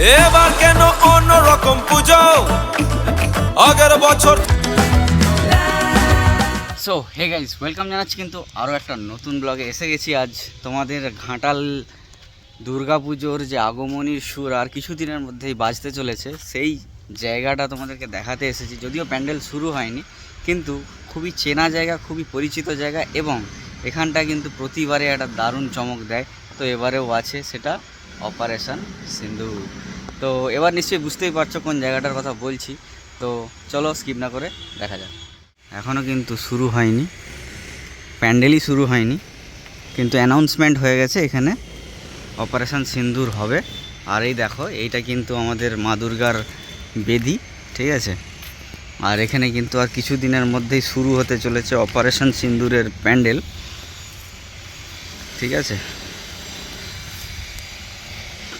এবার কেন অন্যরকম পুজো? আগের বছর সো হে গাইস ওয়েলকাম জানাচ্ছি কিন্তু আরও একটা নতুন ব্লগে এসে গেছি আজ তোমাদের ঘাটাল দুর্গাপুজোর যে আগমনীর সুর আর কিছুদিনের মধ্যেই বাজতে চলেছে, সেই জায়গাটা তোমাদেরকে দেখাতে এসেছি। যদিও প্যান্ডেল শুরু হয়নি, কিন্তু খুবই চেনা জায়গা, খুবই পরিচিত জায়গা এবং এখানটা কিন্তু প্রতিবারে একটা দারুণ চমক দেয়। তো এবারেও আছে সেটা। অপারেশন সিন্ধু। তো এবার নিশ্চয়ই বুঝতেই পারছ কোন জায়গাটার কথা বলছি। তো চলো স্কিপ না করে দেখা যাক। এখনও কিন্তু শুরু হয়নি। প্যান্ডেলই শুরু হয়নি। কিন্তু অ্যানাউন্সমেন্ট হয়ে গেছে এখানে। অপারেশন সিন্দুর হবে। আর এই দেখো, এইটা কিন্তু আমাদের মা দুর্গার বেদি, ঠিক আছে? আর এখানে কিন্তু আর কিছু দিনের মধ্যেই শুরু হতে চলেছে অপারেশন সিন্দুরের প্যান্ডেল। ঠিক আছে?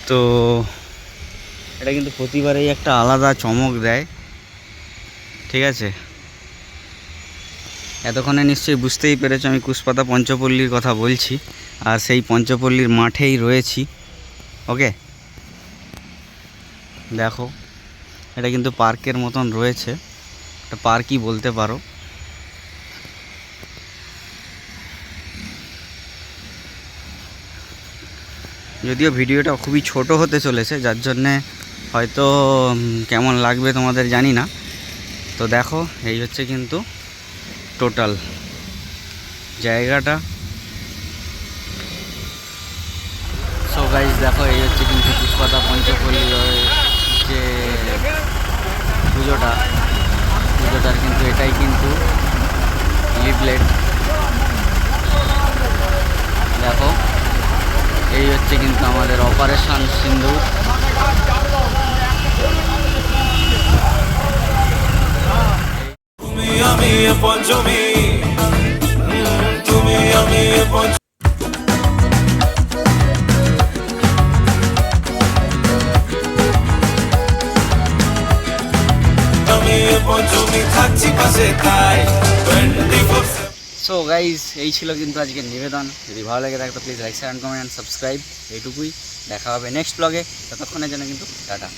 তো এটা কিন্তু প্রতিবারেই একটা আলাদা চমক দেয়। ঠিক আছে? এতক্ষণে নিশ্চয়ই বুঝতেই পেরেছ আমি কুশপাতা পঞ্চপল্লীর কথা বলছি, আর সেই পঞ্চপল্লীর মাঠেই রয়েছি। ওকে? দেখো, এটা কিন্তু পার্কের মতন রয়েছে। একটা পার্কই বলতে পারো। যদিও ভিডিওটা খুবই ছোট হতে চলেছে, যার জন্যে হয়তো কেমন লাগবে তোমাদের জানি না। তো দেখো, এই হচ্ছে কিন্তু টোটাল জায়গাটা। সো গাইজ দেখো, এই হচ্ছে কিন্তু পুষ্পাতা পঞ্চপল্লী যে পুজোটা। পুজোটার কিন্তু এটাই কিন্তু লিফলেট দেখো হচ্ছে কিন্তু আমাদের অপারেশন সিন্ধু। পঞ্চমী। তুমি আমি এ পঞ্চ আমি এ পঞ্চমী থাকছি পাশে তাই টোয়েন্টি সো গাইজ এই ছিল কিন্তু আজকের নিবেদন। যদি ভালো লাগে থাকে please like share comment and subscribe এইটুকুই। দেখা হবে নেক্সট ব্লগে ততক্ষণের জন্য কিন্তু টাটা।